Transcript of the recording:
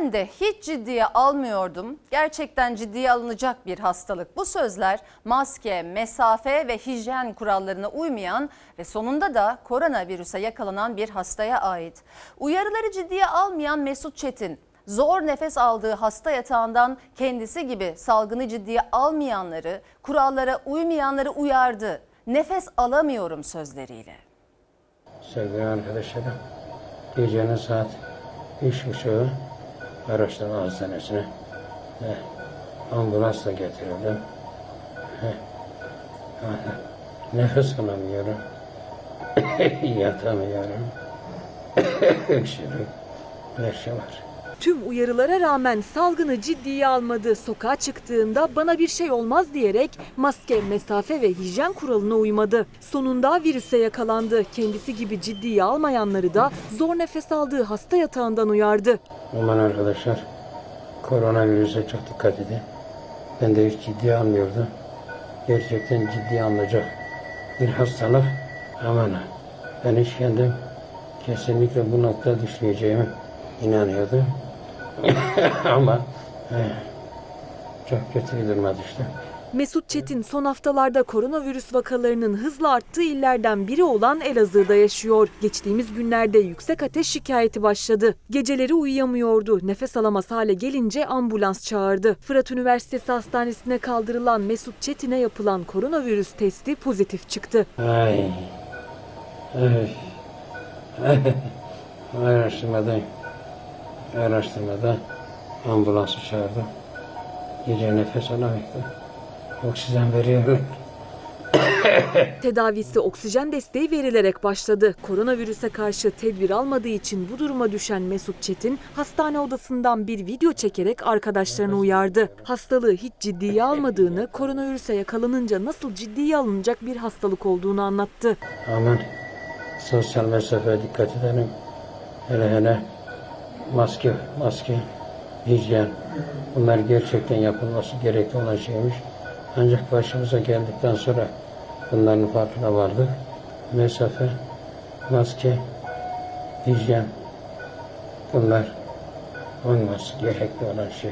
Ben de hiç ciddiye almıyordum. Gerçekten ciddiye alınacak bir hastalık. Bu sözler maske, mesafe ve hijyen kurallarına uymayan ve sonunda da koronavirüse yakalanan bir hastaya ait. Uyarıları ciddiye almayan Mesut Çetin zor nefes aldığı hasta yatağından kendisi gibi salgını ciddiye almayanları, kurallara uymayanları uyardı. Nefes alamıyorum sözleriyle. Sevgili arkadaşlarım, gecenin saat üç buçuğu araştırma hastanesine ambulansla getirildim. Ve, nefes alamıyorum, yatamıyorum, öksürük, her şey var. Tüm uyarılara rağmen salgını ciddiye almadı. Sokağa çıktığında bana bir şey olmaz diyerek maske, mesafe ve hijyen kuralına uymadı. Sonunda virüse yakalandı. Kendisi gibi ciddiye almayanları da zor nefes aldığı hasta yatağından uyardı. Aman arkadaşlar, koronavirüse çok dikkat edin. Ben de hiç ciddiye almıyordum. Gerçekten ciddiye alınacak bir hastalık. Aman. Ben hiç kendim kesinlikle bu nokta düşmeyeceğime inanıyordum. Ama eh, çok kötü bir duruma düştüm. Mesut Çetin son haftalarda koronavirüs vakalarının hızla arttığı illerden biri olan Elazığ'da yaşıyor. Geçtiğimiz günlerde yüksek ateş şikayeti başladı. Geceleri uyuyamıyordu. Nefes alamaz hale gelince ambulans çağırdı. Fırat Üniversitesi Hastanesi'ne kaldırılan Mesut Çetin'e yapılan koronavirüs testi pozitif çıktı. Ay. Ay. Ay. Araştırmada, araştırmada ambulansı çağırdı. Gece nefes alamıyordu. Oksijen veriyorlar. Tedavisi oksijen desteği verilerek başladı. Koronavirüse karşı tedbir almadığı için bu duruma düşen Mesut Çetin hastane odasından bir video çekerek arkadaşlarını uyardı. Hastalığı hiç ciddiye almadığını, koronavirüse yakalanınca nasıl ciddiye alınacak bir hastalık olduğunu anlattı. Aman sosyal mesafeye dikkat edelim. Hele hele maske, maske, hijyen. Bunlar gerçekten yapılması gerekli olan şeymiş. Ancak başımıza geldikten sonra bunların farkına vardık. Mesafe, maske, hijyen. Bunlar olması gerekli olan şey.